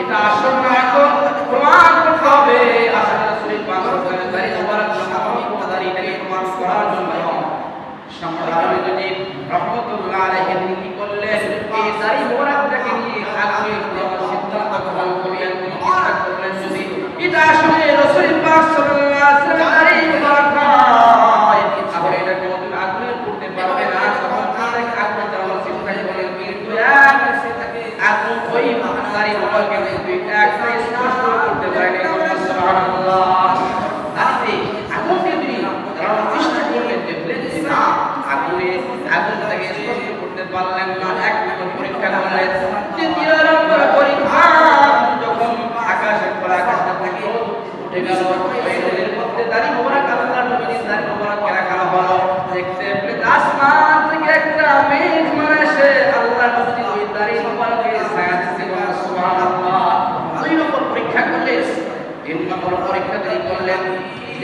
এটা আসল না এখন প্রমাণ হবে। আসলে রাসূলের পাক সাল্লাল্লাহু দাড়ি মোবারক সাহাবী ও প্রমাণ করার জন্য সম্মানিত যদি রহমতুল্লাহ আলাইহি কি করলেন এই দাড়ি মোবারকটাকে নিয়ে আগে সিদ্ধান্ত গ্রহণ করলেন করলেন যদি। এটা আসলে রাসূল পাক সাল্লাল্লাহু আলাইহি ওয়াসাল্লাম দাড়ি মোবারক হয় তাহলে এটা কোনদিন আগুনে করতে পারবে না তখন তাকে আগুনে জ্বালানোর চিন্তা করলেন কিন্তু এক আগুন ওই দাড়ি মোবারককে কিন্তু একটা স্পষ্ট করতে পারেনি।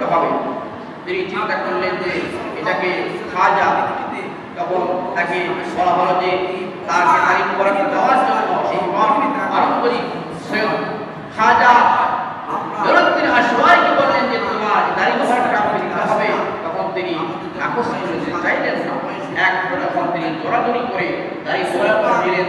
করতে হবে। তিনি চিন্তা করলেন যে এটাকে খাজা তখন তাকে বলা হলো যে তাকে তারিখ করাকে দেওয়ার জন্য সেই মঠ পারম্পরিক খাজা বললেন যে তোমার হবে। তখন তিনি আকর্ষণ চাইলেন এক তখন তিনি দৌড়াদৌড়ি করে দাড়ি ঘোষণা দিলেন।